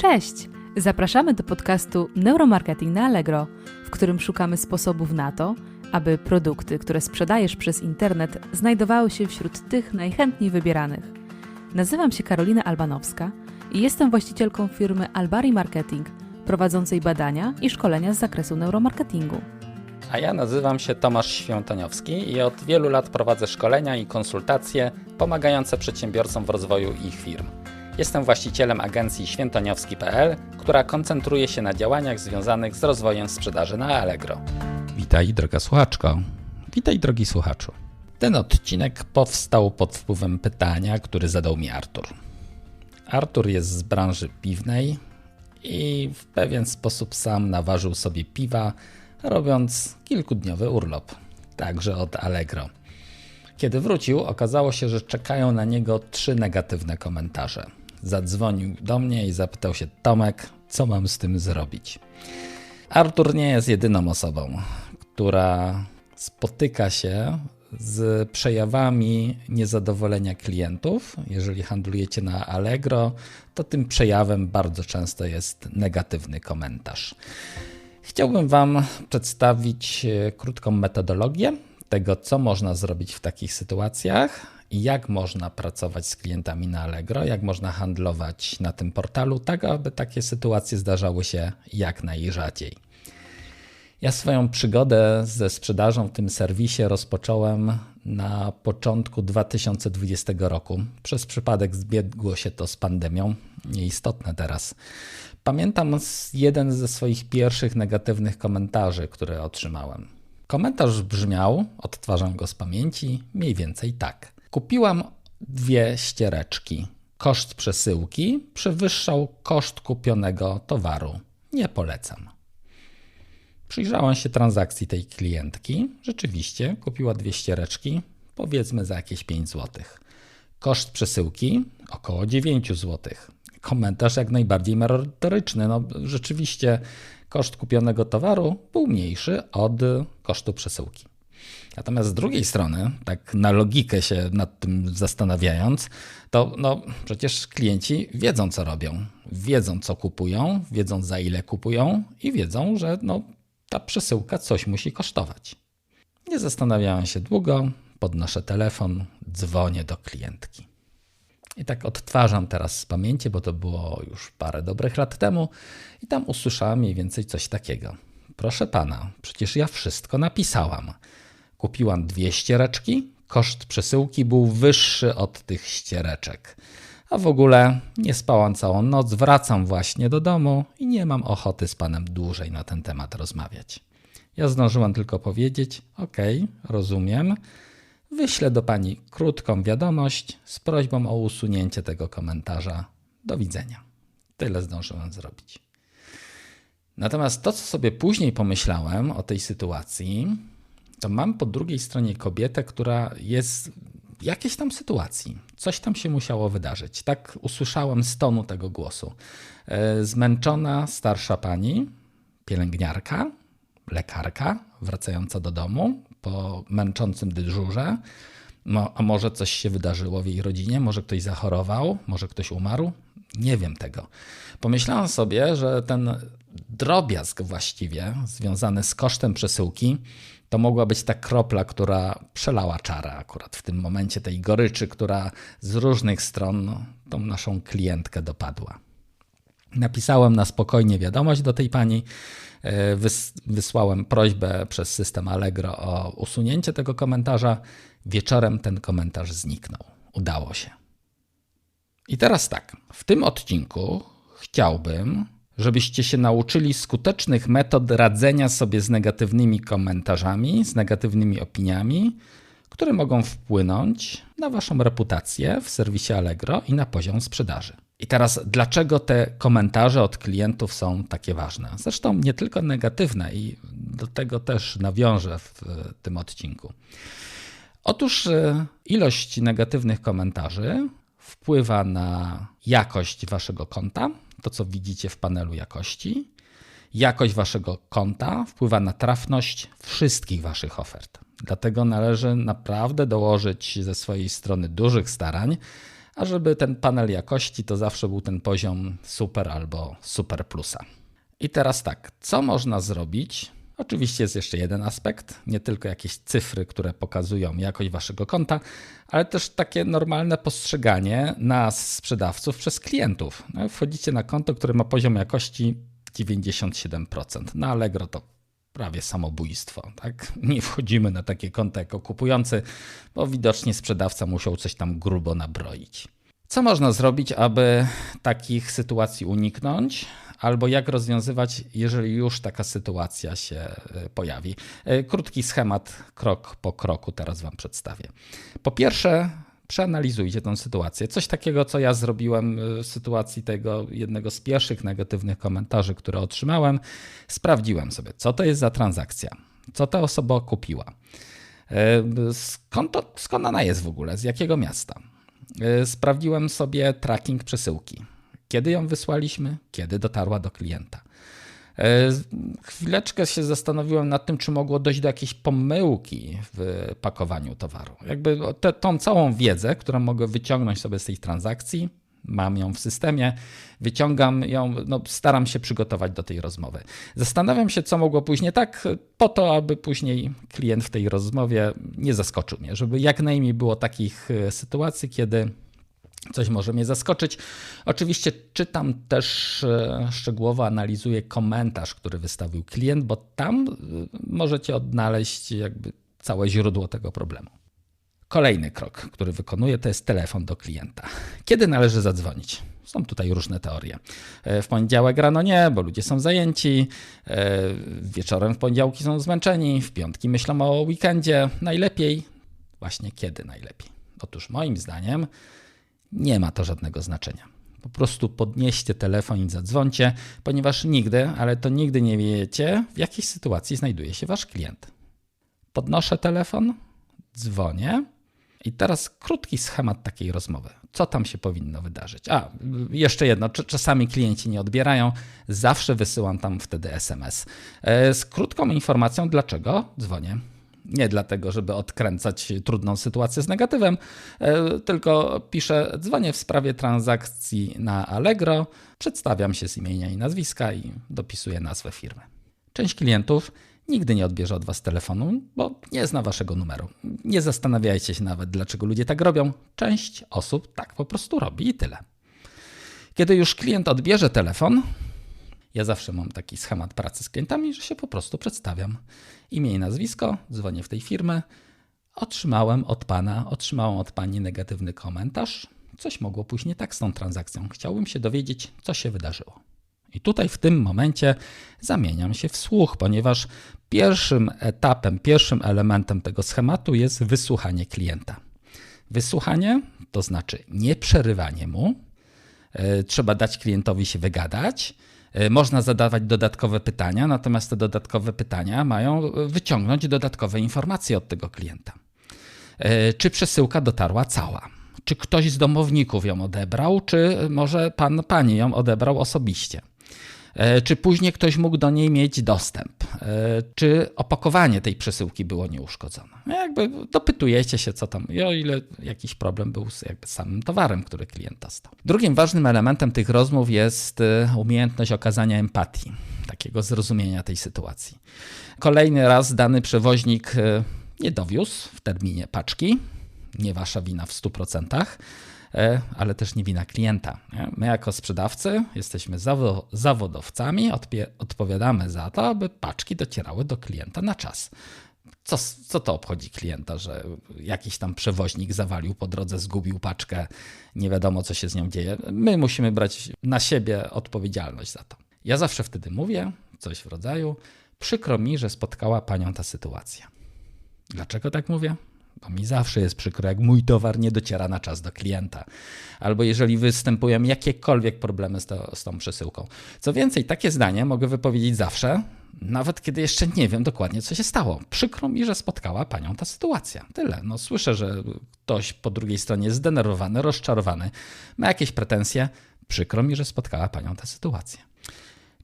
Cześć! Zapraszamy do podcastu Neuromarketing na Allegro, w którym szukamy sposobów na to, aby produkty, które sprzedajesz przez internet, znajdowały się wśród tych najchętniej wybieranych. Nazywam się Karolina Albanowska i jestem właścicielką firmy Albari Marketing, prowadzącej badania i szkolenia z zakresu neuromarketingu. A ja nazywam się Tomasz Świątoniowski i od wielu lat prowadzę szkolenia i konsultacje pomagające przedsiębiorcom w rozwoju ich firm. Jestem właścicielem agencji świętoniowski.pl, która koncentruje się na działaniach związanych z rozwojem sprzedaży na Allegro. Witaj droga słuchaczko. Witaj drogi słuchaczu. Ten odcinek powstał pod wpływem pytania, który zadał mi Artur. Artur jest z branży piwnej i w pewien sposób sam naważył sobie piwa, robiąc kilkudniowy urlop, także od Allegro. Kiedy wrócił, okazało się, że czekają na niego trzy negatywne komentarze. Zadzwonił do mnie i zapytał się: Tomek, co mam z tym zrobić? Artur nie jest jedyną osobą, która spotyka się z przejawami niezadowolenia klientów. Jeżeli handlujecie na Allegro, to tym przejawem bardzo często jest negatywny komentarz. Chciałbym Wam przedstawić e, krótką metodologię tego, co można zrobić w takich sytuacjach jak można pracować z klientami na Allegro, jak można handlować na tym portalu, tak aby takie sytuacje zdarzały się jak najrzadziej. Ja swoją przygodę ze sprzedażą w tym serwisie rozpocząłem na początku 2020 roku. Przez przypadek zbiegło się to z pandemią, nieistotne teraz. Pamiętam jeden ze swoich pierwszych negatywnych komentarzy, które otrzymałem. Komentarz brzmiał, odtwarzam go z pamięci, mniej więcej tak. Kupiłam dwie ściereczki. Koszt przesyłki przewyższał koszt kupionego towaru. Nie polecam. Przyjrzałem się transakcji tej klientki. Rzeczywiście kupiła dwie ściereczki, powiedzmy za jakieś 5 zł. Koszt przesyłki około 9 zł. Komentarz jak najbardziej merytoryczny. No, rzeczywiście koszt kupionego towaru był mniejszy od kosztu przesyłki. Natomiast z drugiej strony, tak na logikę się nad tym zastanawiając, to no, przecież klienci wiedzą, co robią. Wiedzą, co kupują, wiedzą, za ile kupują i wiedzą, że no, ta przesyłka coś musi kosztować. Nie zastanawiałem się długo, podnoszę telefon, dzwonię do klientki. I tak odtwarzam teraz z pamięci, bo to było już parę dobrych lat temu, i tam usłyszałem mniej więcej coś takiego. Proszę pana, przecież ja wszystko napisałam. Kupiłam dwie ściereczki, koszt przesyłki był wyższy od tych ściereczek. A w ogóle nie spałam całą noc, wracam właśnie do domu i nie mam ochoty z panem dłużej na ten temat rozmawiać. Ja zdążyłam tylko powiedzieć: OK, rozumiem. Wyślę do pani krótką wiadomość z prośbą o usunięcie tego komentarza. Do widzenia. Tyle zdążyłem zrobić. Natomiast to, co sobie później pomyślałem o tej sytuacji, to mam po drugiej stronie kobietę, która jest w jakiejś tam sytuacji. Coś tam się musiało wydarzyć. Tak usłyszałem z tonu tego głosu. E, zmęczona starsza pani, pielęgniarka, lekarka, wracająca do domu po męczącym dyżurze. No, a może coś się wydarzyło w jej rodzinie, może ktoś zachorował, może ktoś umarł? Nie wiem tego. Pomyślałam sobie, że ten drobiazg właściwie związany z kosztem przesyłki to mogła być ta kropla, która przelała czarę akurat w tym momencie tej goryczy, która z różnych stron tą naszą klientkę dopadła. Napisałem na spokojnie wiadomość do tej pani, e, wysłałem prośbę przez system Allegro o usunięcie tego komentarza. Wieczorem ten komentarz zniknął. Udało się. I teraz tak, w tym odcinku chciałbym żebyście się nauczyli skutecznych metod radzenia sobie z negatywnymi komentarzami, z negatywnymi opiniami, które mogą wpłynąć na Waszą reputację w serwisie Allegro i na poziom sprzedaży. I teraz, dlaczego te komentarze od klientów są takie ważne? Zresztą nie tylko negatywne, i do tego też nawiążę w tym odcinku. Otóż e, ilość negatywnych komentarzy wpływa na jakość Waszego konta, to co widzicie w panelu jakości. Jakość waszego konta wpływa na trafność wszystkich waszych ofert. Dlatego należy naprawdę dołożyć ze swojej strony dużych starań, A żeby ten panel jakości, to zawsze był ten poziom super albo super plusa. I teraz tak, co można zrobić? Oczywiście jest jeszcze jeden aspekt, nie tylko jakieś cyfry, które pokazują jakość waszego konta, ale też takie normalne postrzeganie nas, sprzedawców, przez klientów. No, wchodzicie na konto, które ma poziom jakości 97%. Na Allegro to prawie samobójstwo. Tak? Nie wchodzimy na takie konta jako kupujący, bo widocznie sprzedawca musiał coś tam grubo nabroić. Co można zrobić, aby takich sytuacji uniknąć? Albo jak rozwiązywać, jeżeli już taka sytuacja się e, pojawi? E, krótki schemat, krok po kroku, teraz Wam przedstawię. Po pierwsze, przeanalizujcie tę sytuację. Coś takiego, co ja zrobiłem w sytuacji tego jednego z pierwszych negatywnych komentarzy, które otrzymałem. Sprawdziłem sobie, co to jest za transakcja, co ta osoba kupiła, skąd, to, skąd ona jest w ogóle, z jakiego miasta. E, sprawdziłem sobie tracking przesyłki. Kiedy ją wysłaliśmy, kiedy dotarła do klienta. E, chwileczkę się zastanowiłem nad tym, czy mogło dojść do jakiejś pomyłki w pakowaniu towaru. Jakby te, tą całą wiedzę, którą mogę wyciągnąć sobie z tej transakcji, mam ją w systemie, wyciągam ją, no, staram się przygotować do tej rozmowy. Zastanawiam się, co mogło później tak, po to, aby później klient w tej rozmowie nie zaskoczył mnie, żeby jak najmniej było takich e, sytuacji, kiedy coś może mnie zaskoczyć. Oczywiście czytam też e, szczegółowo, analizuję komentarz, który wystawił klient, bo tam e, możecie odnaleźć jakby całe źródło tego problemu. Kolejny krok, który wykonuję, to jest telefon do klienta. Kiedy należy zadzwonić? Są tutaj różne teorie. E, w poniedziałek rano nie, bo ludzie są zajęci. Wieczorem w poniedziałki są zmęczeni. W piątki myślą o weekendzie. Najlepiej, właśnie kiedy najlepiej? Otóż moim zdaniem nie ma to żadnego znaczenia. Po prostu podnieście telefon i zadzwońcie, ponieważ nigdy, ale to nigdy nie wiecie, w jakiej sytuacji znajduje się wasz klient. Podnoszę telefon, dzwonię i teraz krótki schemat takiej rozmowy. Co tam się powinno wydarzyć? A, jeszcze jedno, czasami klienci nie odbierają, zawsze wysyłam tam wtedy SMS e, z krótką informacją, dlaczego dzwonię. Nie dlatego, żeby odkręcać trudną sytuację z negatywem, e, tylko piszę, dzwonię w sprawie transakcji na Allegro, przedstawiam się z imienia i nazwiska i dopisuję nazwę firmy. Część klientów nigdy nie odbierze od Was telefonu, bo nie zna Waszego numeru. Nie zastanawiajcie się nawet, dlaczego ludzie tak robią. Część osób tak po prostu robi i tyle. Kiedy już klient odbierze telefon, ja zawsze mam taki schemat pracy z klientami, że się po prostu przedstawiam. Imię i nazwisko, dzwonię w tej firmy. Otrzymałem od pana, otrzymałem od pani negatywny komentarz. Coś mogło pójść nie tak z tą transakcją. Chciałbym się dowiedzieć, co się wydarzyło. I tutaj w tym momencie zamieniam się w słuch, ponieważ pierwszym etapem, pierwszym elementem tego schematu jest wysłuchanie klienta. Wysłuchanie to znaczy nie przerywanie mu, e, trzeba dać klientowi się wygadać, E, można zadawać dodatkowe pytania, natomiast te dodatkowe pytania mają e, wyciągnąć dodatkowe informacje od tego klienta. Czy przesyłka dotarła cała? Czy ktoś z domowników ją odebrał, czy może pan, pani ją odebrał osobiście? E, czy później ktoś mógł do niej mieć dostęp, e, czy opakowanie tej przesyłki było nieuszkodzone. No jakby dopytujecie się, co tam, i o ile jakiś problem był z jakby samym towarem, który klient dostał. Drugim ważnym elementem tych rozmów jest e, umiejętność okazania empatii, takiego zrozumienia tej sytuacji. Kolejny raz dany przewoźnik nie dowiózł w terminie paczki, nie wasza wina w 100%. E, ale też nie wina klienta. My jako sprzedawcy jesteśmy zawodowcami, odpowiadamy za to, aby paczki docierały do klienta na czas. Co, co to obchodzi klienta, że jakiś tam przewoźnik zawalił po drodze, zgubił paczkę, nie wiadomo co się z nią dzieje. My musimy brać na siebie odpowiedzialność za to. Ja zawsze wtedy mówię coś w rodzaju: Przykro mi, że spotkała panią ta sytuacja. Dlaczego tak mówię? Bo mi zawsze jest przykro, jak mój towar nie dociera na czas do klienta, albo jeżeli występują jakiekolwiek problemy z, to, z tą przesyłką. Co więcej, takie zdanie mogę wypowiedzieć zawsze, nawet kiedy jeszcze nie wiem dokładnie, co się stało. Przykro mi, że spotkała panią ta sytuacja. Tyle. No, słyszę, że ktoś po drugiej stronie jest zdenerwowany, rozczarowany, ma jakieś pretensje. Przykro mi, że spotkała panią ta sytuacja.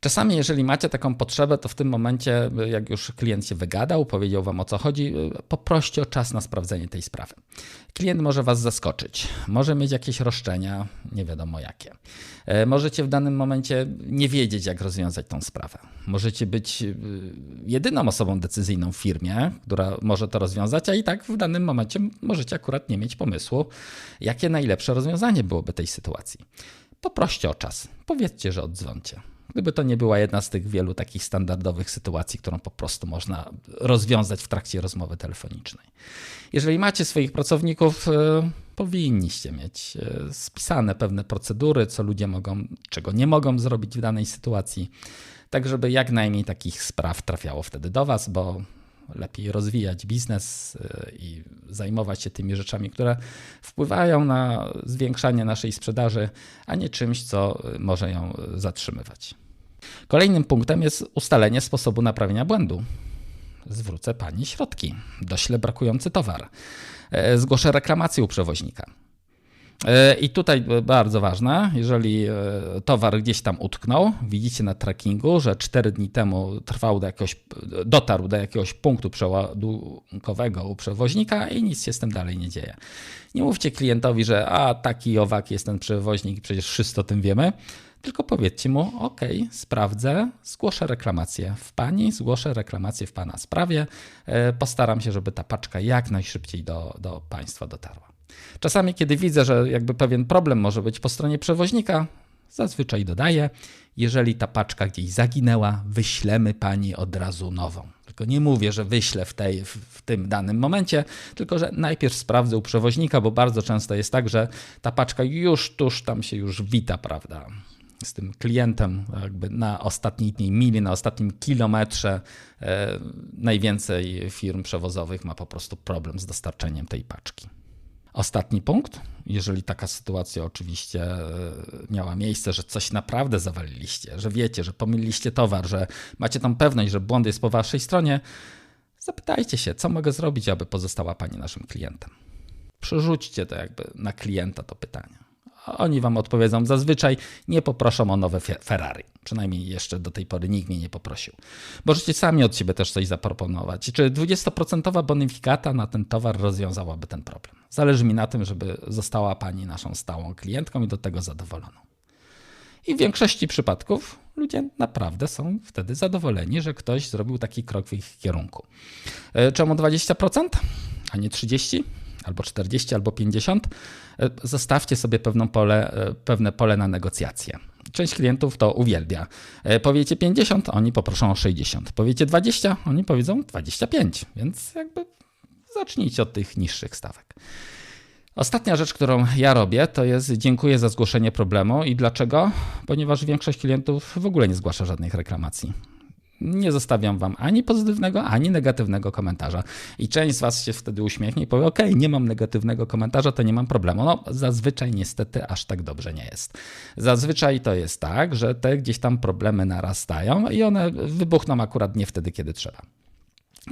Czasami, jeżeli macie taką potrzebę, to w tym momencie, jak już klient się wygadał, powiedział wam o co chodzi, poproście o czas na sprawdzenie tej sprawy. Klient może was zaskoczyć, może mieć jakieś roszczenia, nie wiadomo jakie. E, możecie w danym momencie nie wiedzieć, jak rozwiązać tą sprawę. Możecie być e, jedyną osobą decyzyjną w firmie, która może to rozwiązać, a i tak w danym momencie możecie akurat nie mieć pomysłu, jakie najlepsze rozwiązanie byłoby tej sytuacji. Poproście o czas, powiedzcie, że odzwoncie. Gdyby to nie była jedna z tych wielu takich standardowych sytuacji, którą po prostu można rozwiązać w trakcie rozmowy telefonicznej. Jeżeli macie swoich pracowników, e, powinniście mieć e, spisane pewne procedury, co ludzie mogą, czego nie mogą zrobić w danej sytuacji, tak żeby jak najmniej takich spraw trafiało wtedy do Was, bo lepiej rozwijać biznes e, i zajmować się tymi rzeczami, które wpływają na zwiększanie naszej sprzedaży, a nie czymś, co może ją zatrzymywać. Kolejnym punktem jest ustalenie sposobu naprawienia błędu. Zwrócę pani środki, doślę brakujący towar, e, zgłoszę reklamację u przewoźnika. E, I tutaj bardzo ważne, jeżeli e, towar gdzieś tam utknął, widzicie na trackingu, że 4 dni temu trwał do jakiegoś, dotarł do jakiegoś punktu przeładunkowego u przewoźnika i nic się z tym dalej nie dzieje. Nie mówcie klientowi, że a taki owak jest ten przewoźnik, przecież wszyscy o tym wiemy tylko powiedzcie mu: OK, sprawdzę, zgłoszę reklamację w pani, zgłoszę reklamację w pana sprawie. E, postaram się, żeby ta paczka jak najszybciej do, do państwa dotarła. Czasami, kiedy widzę, że jakby pewien problem może być po stronie przewoźnika, zazwyczaj dodaję: jeżeli ta paczka gdzieś zaginęła, wyślemy pani od razu nową. Tylko nie mówię, że wyślę w, tej, w tym danym momencie, tylko że najpierw sprawdzę u przewoźnika, bo bardzo często jest tak, że ta paczka już tuż tam się już wita, prawda? z tym klientem jakby na ostatniej mili, na ostatnim kilometrze e, najwięcej firm przewozowych ma po prostu problem z dostarczeniem tej paczki. Ostatni punkt, jeżeli taka sytuacja oczywiście e, miała miejsce, że coś naprawdę zawaliliście, że wiecie, że pomyliliście towar, że macie tam pewność, że błąd jest po waszej stronie, zapytajcie się, co mogę zrobić, aby pozostała pani naszym klientem. Przerzućcie to jakby na klienta to pytanie. Oni wam odpowiedzą. Zazwyczaj nie poproszą o nowe Ferrari. Przynajmniej jeszcze do tej pory nikt mnie nie poprosił. Możecie sami od siebie też coś zaproponować. Czy 20% bonifikata na ten towar rozwiązałaby ten problem? Zależy mi na tym, żeby została Pani naszą stałą klientką i do tego zadowoloną. I w większości przypadków ludzie naprawdę są wtedy zadowoleni, że ktoś zrobił taki krok w ich kierunku. E, czemu 20%, a nie 30%? Albo 40, albo 50, e, zostawcie sobie pewną pole, e, pewne pole na negocjacje. Część klientów to uwielbia. E, powiecie 50, oni poproszą o 60. Powiecie 20, oni powiedzą 25, więc jakby zacznijcie od tych niższych stawek. Ostatnia rzecz, którą ja robię, to jest dziękuję za zgłoszenie problemu. I dlaczego? Ponieważ większość klientów w ogóle nie zgłasza żadnych reklamacji nie zostawiam wam ani pozytywnego, ani negatywnego komentarza. I część z was się wtedy uśmiechnie i powie: OK, nie mam negatywnego komentarza, to nie mam problemu. No, zazwyczaj niestety aż tak dobrze nie jest. Zazwyczaj to jest tak, że te gdzieś tam problemy narastają i one wybuchną akurat nie wtedy, kiedy trzeba.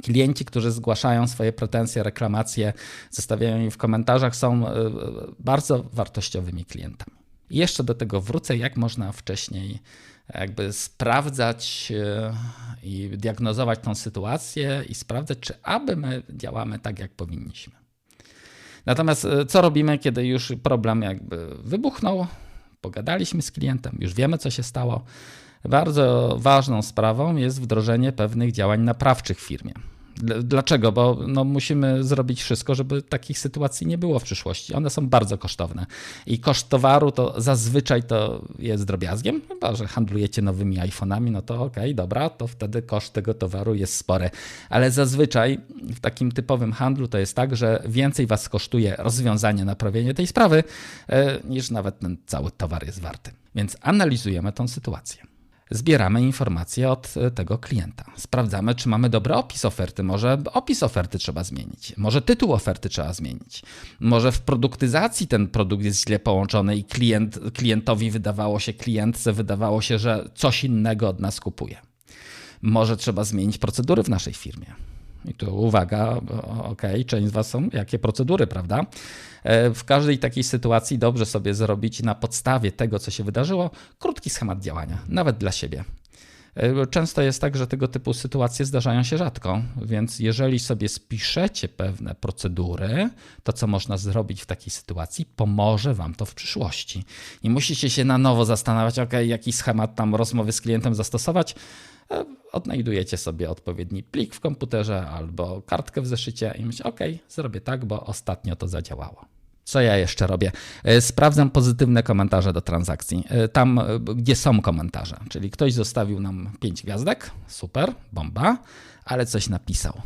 Klienci, którzy zgłaszają swoje pretensje, reklamacje, zostawiają je w komentarzach, są e, bardzo wartościowymi klientami. I jeszcze do tego wrócę, jak można wcześniej jakby sprawdzać e, i diagnozować tą sytuację i sprawdzać, czy aby my działamy tak, jak powinniśmy. Natomiast e, co robimy, kiedy już problem jakby wybuchnął? Pogadaliśmy z klientem, już wiemy, co się stało. Bardzo ważną sprawą jest wdrożenie pewnych działań naprawczych w firmie. Dlaczego? Bo no, musimy zrobić wszystko, żeby takich sytuacji nie było w przyszłości. One są bardzo kosztowne. I koszt towaru to zazwyczaj to jest drobiazgiem, chyba że handlujecie nowymi iPhone'ami, no to okej, okay, dobra, to wtedy koszt tego towaru jest spory. Ale zazwyczaj w takim typowym handlu to jest tak, że więcej was kosztuje rozwiązanie, naprawienie tej sprawy, e, niż nawet ten cały towar jest warty. Więc analizujemy tą sytuację zbieramy informacje od e, tego klienta. Sprawdzamy, czy mamy dobry opis oferty. Może opis oferty trzeba zmienić, może tytuł oferty trzeba zmienić. Może w produktyzacji ten produkt jest źle połączony i klient, klientowi wydawało się, klientce wydawało się, że coś innego od nas kupuje. Może trzeba zmienić procedury w naszej firmie. I tu uwaga, ok, część z Was są, jakie procedury, prawda? E, w każdej takiej sytuacji dobrze sobie zrobić na podstawie tego, co się wydarzyło, krótki schemat działania, nawet dla siebie. E, często jest tak, że tego typu sytuacje zdarzają się rzadko, więc jeżeli sobie spiszecie pewne procedury, to co można zrobić w takiej sytuacji, pomoże Wam to w przyszłości. Nie musicie się na nowo zastanawiać, ok, jaki schemat tam rozmowy z klientem zastosować. E, odnajdujecie sobie odpowiedni plik w komputerze albo kartkę w zeszycie i myślicie, ok, zrobię tak, bo ostatnio to zadziałało. Co ja jeszcze robię? E, sprawdzam pozytywne komentarze do transakcji. E, tam, e, gdzie są komentarze. Czyli ktoś zostawił nam 5 gwiazdek, super, bomba, ale coś napisał.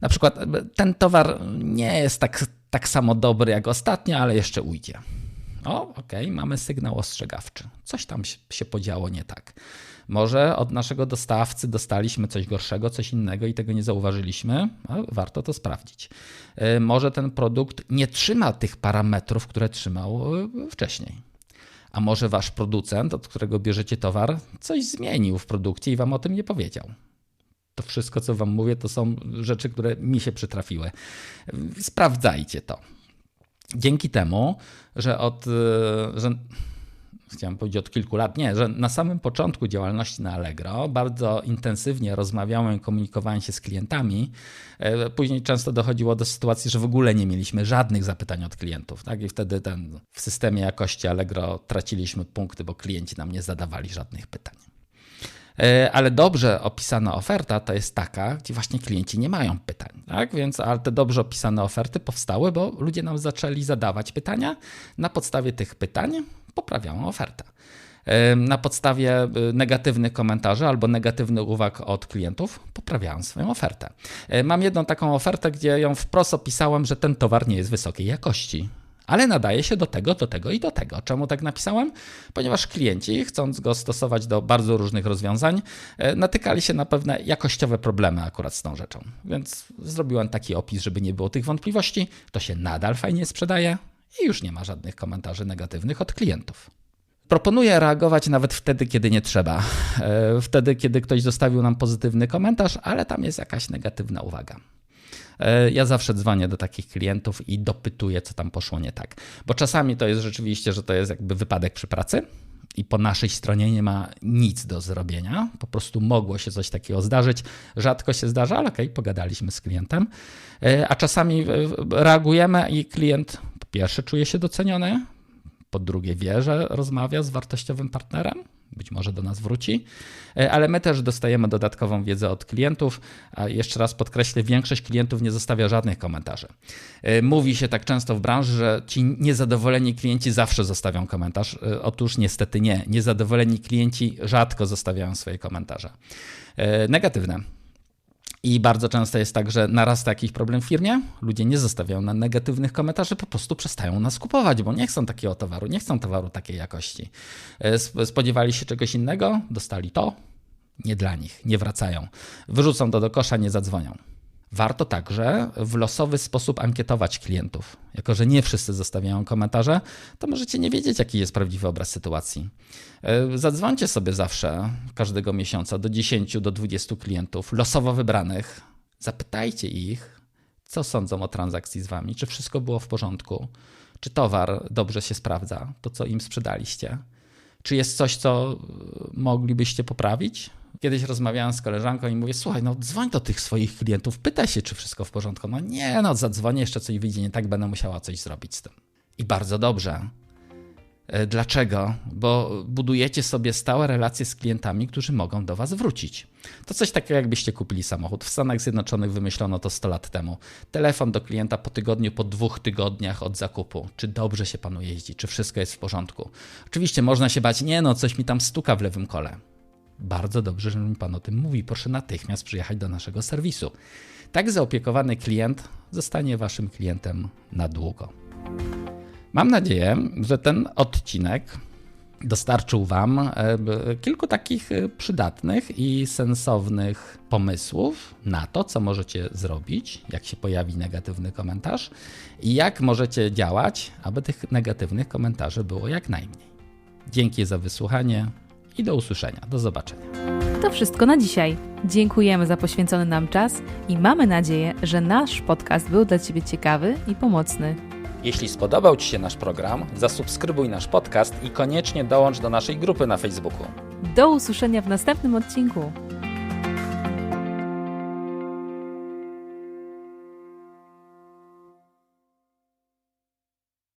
Na przykład ten towar nie jest tak, tak samo dobry jak ostatnio, ale jeszcze ujdzie. O, okej, okay, mamy sygnał ostrzegawczy. Coś tam się podziało nie tak. Może od naszego dostawcy dostaliśmy coś gorszego, coś innego i tego nie zauważyliśmy. warto to sprawdzić. E, może ten produkt nie trzyma tych parametrów, które trzymał e, wcześniej. A może wasz producent, od którego bierzecie towar, coś zmienił w produkcie i wam o tym nie powiedział. To wszystko, co wam mówię, to są rzeczy, które mi się przytrafiły. Sprawdzajcie to. Dzięki temu, że od. E, że chciałem powiedzieć od kilku lat, nie, że na samym początku działalności na Allegro bardzo intensywnie rozmawiałem i komunikowałem się z klientami. E, później często dochodziło do sytuacji, że w ogóle nie mieliśmy żadnych zapytań od klientów. Tak? I wtedy ten, w systemie jakości Allegro traciliśmy punkty, bo klienci nam nie zadawali żadnych pytań. E, ale dobrze opisana oferta to jest taka, gdzie właśnie klienci nie mają pytań. Tak? Więc ale te dobrze opisane oferty powstały, bo ludzie nam zaczęli zadawać pytania. Na podstawie tych pytań poprawiają ofertę. Na podstawie y, negatywnych komentarzy albo negatywnych uwag od klientów poprawiałem swoją ofertę. Mam jedną taką ofertę, gdzie ją wprost opisałem, że ten towar nie jest wysokiej jakości ale nadaje się do tego, do tego i do tego. Czemu tak napisałem? Ponieważ klienci, chcąc go stosować do bardzo różnych rozwiązań, e, natykali się na pewne jakościowe problemy akurat z tą rzeczą. Więc zrobiłem taki opis, żeby nie było tych wątpliwości. To się nadal fajnie sprzedaje i już nie ma żadnych komentarzy negatywnych od klientów. Proponuję reagować nawet wtedy, kiedy nie trzeba. E, wtedy, kiedy ktoś zostawił nam pozytywny komentarz, ale tam jest jakaś negatywna uwaga. E, ja zawsze dzwonię do takich klientów i dopytuję, co tam poszło nie tak. Bo czasami to jest rzeczywiście, że to jest jakby wypadek przy pracy i po naszej stronie nie ma nic do zrobienia. Po prostu mogło się coś takiego zdarzyć. Rzadko się zdarza, ale okej, okay, pogadaliśmy z klientem. E, a czasami e, reagujemy i klient po pierwsze czuje się doceniony, po drugie wie, że rozmawia z wartościowym partnerem, być może do nas wróci, e, ale my też dostajemy dodatkową wiedzę od klientów. A jeszcze raz podkreślę, większość klientów nie zostawia żadnych komentarzy. E, mówi się tak często w branży, że ci niezadowoleni klienci zawsze zostawią komentarz. E, otóż niestety nie. Niezadowoleni klienci rzadko zostawiają swoje komentarze. Negatywne. I bardzo często jest tak, że narasta jakiś problem w firmie, ludzie nie zostawiają na negatywnych komentarzy, po prostu przestają nas kupować, bo nie chcą takiego towaru, nie chcą towaru takiej jakości. E, spodziewali się czegoś innego, dostali to, nie dla nich, nie wracają. Wyrzucą to do kosza, nie zadzwonią. Warto także w losowy sposób ankietować klientów. Jako, że nie wszyscy zostawiają komentarze, to możecie nie wiedzieć, jaki jest prawdziwy obraz sytuacji. E, zadzwońcie sobie zawsze, każdego miesiąca, do 10 do 20 klientów losowo wybranych. Zapytajcie ich, co sądzą o transakcji z wami, czy wszystko było w porządku, czy towar dobrze się sprawdza, to co im sprzedaliście, czy jest coś, co moglibyście poprawić, Kiedyś rozmawiałem z koleżanką i mówię, słuchaj, no dzwoń do tych swoich klientów, pytaj się, czy wszystko w porządku. No nie, no zadzwonię, jeszcze coś wyjdzie nie tak, będę musiała coś zrobić z tym. I bardzo dobrze. E, dlaczego? Bo budujecie sobie stałe relacje z klientami, którzy mogą do Was wrócić. To coś takiego, jakbyście kupili samochód. W Stanach Zjednoczonych wymyślono to 100 lat temu. Telefon do klienta po tygodniu, po dwóch tygodniach od zakupu. Czy dobrze się panu jeździ? Czy wszystko jest w porządku? Oczywiście można się bać, nie no, coś mi tam stuka w lewym kole. Bardzo dobrze, że mi Pan o tym mówi. Proszę natychmiast przyjechać do naszego serwisu. Tak zaopiekowany klient zostanie Waszym klientem na długo. Mam nadzieję, że ten odcinek dostarczył Wam e, kilku takich e, przydatnych i sensownych pomysłów na to, co możecie zrobić, jak się pojawi negatywny komentarz i jak możecie działać, aby tych negatywnych komentarzy było jak najmniej. Dzięki za wysłuchanie i do usłyszenia. Do zobaczenia. To wszystko na dzisiaj. Dziękujemy za poświęcony nam czas i mamy nadzieję, że nasz podcast był dla Ciebie ciekawy i pomocny. Jeśli spodobał Ci się nasz program, zasubskrybuj nasz podcast i koniecznie dołącz do naszej grupy na Facebooku. Do usłyszenia w następnym odcinku.